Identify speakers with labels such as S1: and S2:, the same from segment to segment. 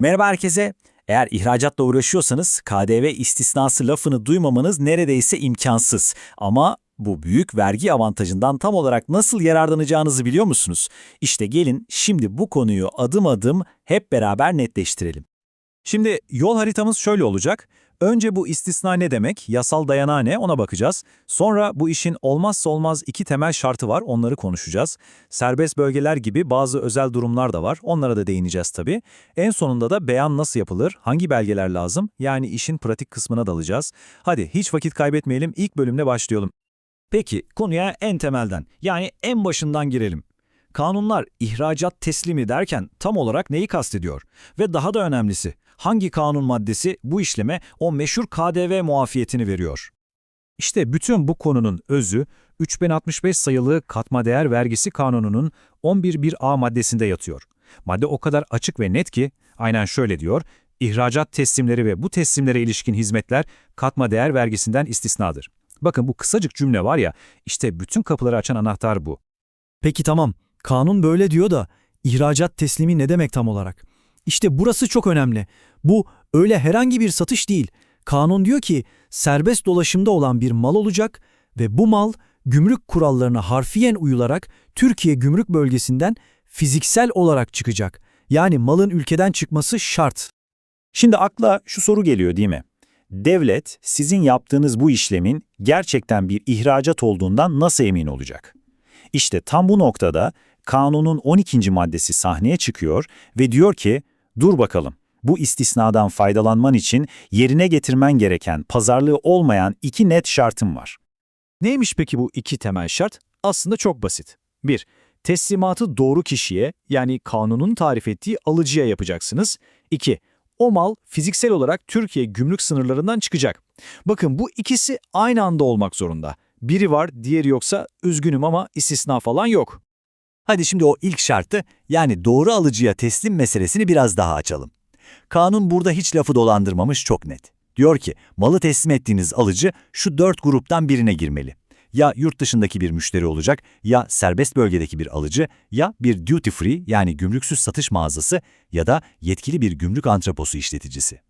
S1: Merhaba herkese. Eğer ihracatla uğraşıyorsanız KDV istisnası lafını duymamanız neredeyse imkansız. Ama bu büyük vergi avantajından tam olarak nasıl yararlanacağınızı biliyor musunuz? İşte gelin şimdi bu konuyu adım adım hep beraber netleştirelim.
S2: Şimdi yol haritamız şöyle olacak. Önce bu istisna ne demek, yasal dayanağı ne ona bakacağız. Sonra bu işin olmazsa olmaz iki temel şartı var, onları konuşacağız. Serbest bölgeler gibi bazı özel durumlar da var, onlara da değineceğiz tabii. En sonunda da beyan nasıl yapılır, hangi belgeler lazım, yani işin pratik kısmına dalacağız. Hadi hiç vakit kaybetmeyelim, ilk bölümle başlayalım. Peki konuya en temelden, yani en başından girelim. Kanunlar ihracat teslimi derken tam olarak neyi kastediyor? Ve daha da önemlisi, hangi kanun maddesi bu işleme o meşhur KDV muafiyetini veriyor? İşte bütün bu konunun özü 3065 sayılı katma değer vergisi kanununun 11.1a maddesinde yatıyor. Madde o kadar açık ve net ki aynen şöyle diyor, ihracat teslimleri ve bu teslimlere ilişkin hizmetler katma değer vergisinden istisnadır. Bakın bu kısacık cümle var ya, işte bütün kapıları açan anahtar bu.
S3: Peki tamam, kanun böyle diyor da ihracat teslimi ne demek tam olarak? İşte burası çok önemli. Bu öyle herhangi bir satış değil. Kanun diyor ki serbest dolaşımda olan bir mal olacak ve bu mal gümrük kurallarına harfiyen uyularak Türkiye gümrük bölgesinden fiziksel olarak çıkacak. Yani malın ülkeden çıkması şart.
S1: Şimdi akla şu soru geliyor değil mi? Devlet sizin yaptığınız bu işlemin gerçekten bir ihracat olduğundan nasıl emin olacak? İşte tam bu noktada kanunun 12. maddesi sahneye çıkıyor ve diyor ki, dur bakalım, bu istisnadan faydalanman için yerine getirmen gereken pazarlığı olmayan iki net şartım var.
S2: Neymiş peki bu iki temel şart? Aslında çok basit. 1. Teslimatı doğru kişiye yani kanunun tarif ettiği alıcıya yapacaksınız. 2. O mal fiziksel olarak Türkiye gümrük sınırlarından çıkacak. Bakın bu ikisi aynı anda olmak zorunda. Biri var, diğeri yoksa üzgünüm ama istisna falan yok.
S1: Hadi şimdi o ilk şartı yani doğru alıcıya teslim meselesini biraz daha açalım. Kanun burada hiç lafı dolandırmamış çok net. Diyor ki malı teslim ettiğiniz alıcı şu dört gruptan birine girmeli. Ya yurt dışındaki bir müşteri olacak, ya serbest bölgedeki bir alıcı, ya bir duty free yani gümrüksüz satış mağazası ya da yetkili bir gümrük antreposu işleticisi.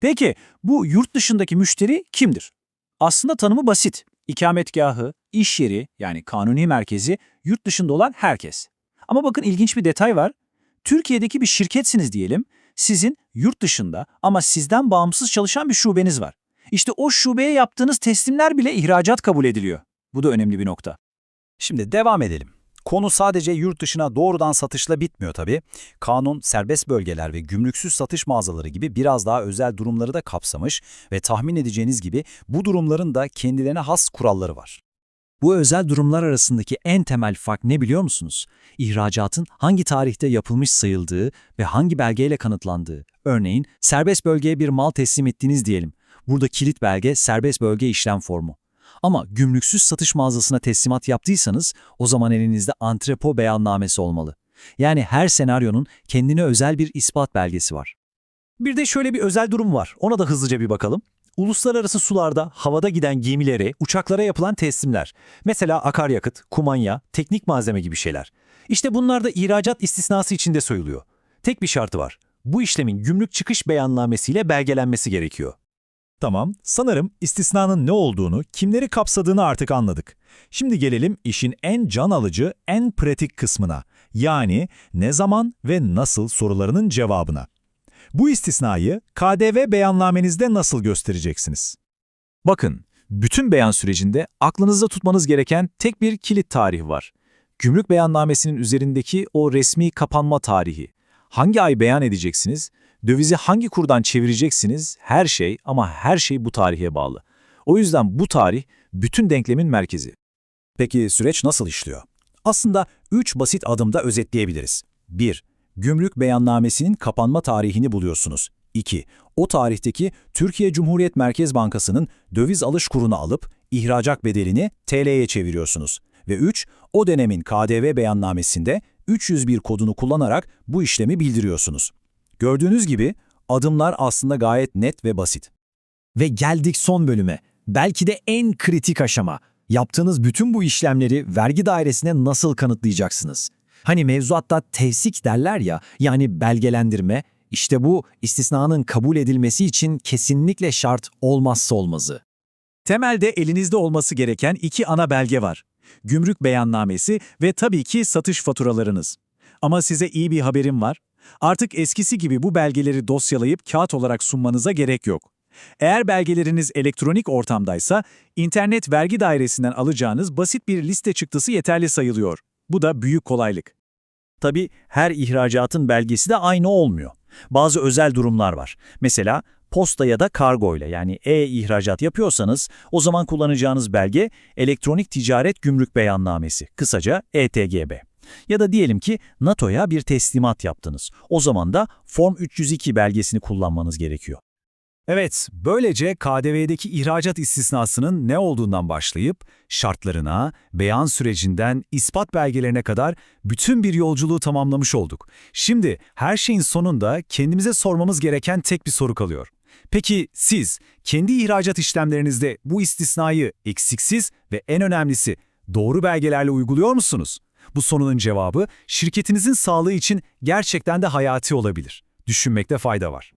S4: Peki bu yurt dışındaki müşteri kimdir? Aslında tanımı basit. İkametgahı, iş yeri yani kanuni merkezi yurt dışında olan herkes. Ama bakın ilginç bir detay var. Türkiye'deki bir şirketsiniz diyelim. Sizin yurt dışında ama sizden bağımsız çalışan bir şubeniz var. İşte o şubeye yaptığınız teslimler bile ihracat kabul ediliyor. Bu da önemli bir nokta.
S1: Şimdi devam edelim. Konu sadece yurt dışına doğrudan satışla bitmiyor tabii. Kanun serbest bölgeler ve gümrüksüz satış mağazaları gibi biraz daha özel durumları da kapsamış ve tahmin edeceğiniz gibi bu durumların da kendilerine has kuralları var. Bu özel durumlar arasındaki en temel fark ne biliyor musunuz? İhracatın hangi tarihte yapılmış sayıldığı ve hangi belgeyle kanıtlandığı. Örneğin serbest bölgeye bir mal teslim ettiğiniz diyelim. Burada kilit belge serbest bölge işlem formu. Ama gümrüksüz satış mağazasına teslimat yaptıysanız o zaman elinizde antrepo beyannamesi olmalı. Yani her senaryonun kendine özel bir ispat belgesi var.
S2: Bir de şöyle bir özel durum var. Ona da hızlıca bir bakalım. Uluslararası sularda havada giden gemilere, uçaklara yapılan teslimler. Mesela akaryakıt, kumanya, teknik malzeme gibi şeyler. İşte bunlar da ihracat istisnası içinde soyuluyor. Tek bir şartı var. Bu işlemin gümrük çıkış beyannamesiyle belgelenmesi gerekiyor. Tamam, sanırım istisnanın ne olduğunu, kimleri kapsadığını artık anladık. Şimdi gelelim işin en can alıcı, en pratik kısmına. Yani ne zaman ve nasıl sorularının cevabına. Bu istisnayı KDV beyannamenizde nasıl göstereceksiniz? Bakın, bütün beyan sürecinde aklınızda tutmanız gereken tek bir kilit tarih var. Gümrük beyannamesinin üzerindeki o resmi kapanma tarihi. Hangi ay beyan edeceksiniz? Dövizi hangi kurdan çevireceksiniz? Her şey ama her şey bu tarihe bağlı. O yüzden bu tarih bütün denklemin merkezi.
S1: Peki süreç nasıl işliyor? Aslında 3 basit adımda özetleyebiliriz. 1. Gümrük beyannamesinin kapanma tarihini buluyorsunuz. 2. O tarihteki Türkiye Cumhuriyet Merkez Bankası'nın döviz alış kurunu alıp ihracat bedelini TL'ye çeviriyorsunuz. Ve 3. O dönemin KDV beyannamesinde 301 kodunu kullanarak bu işlemi bildiriyorsunuz. Gördüğünüz gibi adımlar aslında gayet net ve basit.
S3: Ve geldik son bölüme. Belki de en kritik aşama. Yaptığınız bütün bu işlemleri vergi dairesine nasıl kanıtlayacaksınız? Hani mevzuatta tevsik derler ya, yani belgelendirme,
S2: İşte bu istisnanın kabul edilmesi için kesinlikle şart olmazsa olmazı. Temelde elinizde olması gereken iki ana belge var. Gümrük beyannamesi ve tabii ki satış faturalarınız. Ama size iyi bir haberim var. Artık eskisi gibi bu belgeleri dosyalayıp kağıt olarak sunmanıza gerek yok. Eğer belgeleriniz elektronik ortamdaysa, internet vergi dairesinden alacağınız basit bir liste çıktısı yeterli sayılıyor. Bu da büyük kolaylık.
S1: Tabii her ihracatın belgesi de aynı olmuyor. Bazı özel durumlar var. Mesela posta ya da kargo ile yani e-ihracat yapıyorsanız o zaman kullanacağınız belge Elektronik Ticaret Gümrük Beyannamesi, kısaca ETGB. Ya da diyelim ki NATO'ya bir teslimat yaptınız. O zaman da Form 302 belgesini kullanmanız gerekiyor.
S2: Evet, böylece KDV'deki ihracat istisnasının ne olduğundan başlayıp şartlarına, beyan sürecinden ispat belgelerine kadar bütün bir yolculuğu tamamlamış olduk. Şimdi her şeyin sonunda kendimize sormamız gereken tek bir soru kalıyor. Peki siz kendi ihracat işlemlerinizde bu istisnayı eksiksiz ve en önemlisi doğru belgelerle uyguluyor musunuz? Bu sorunun cevabı şirketinizin sağlığı için gerçekten de hayati olabilir. Düşünmekte fayda var.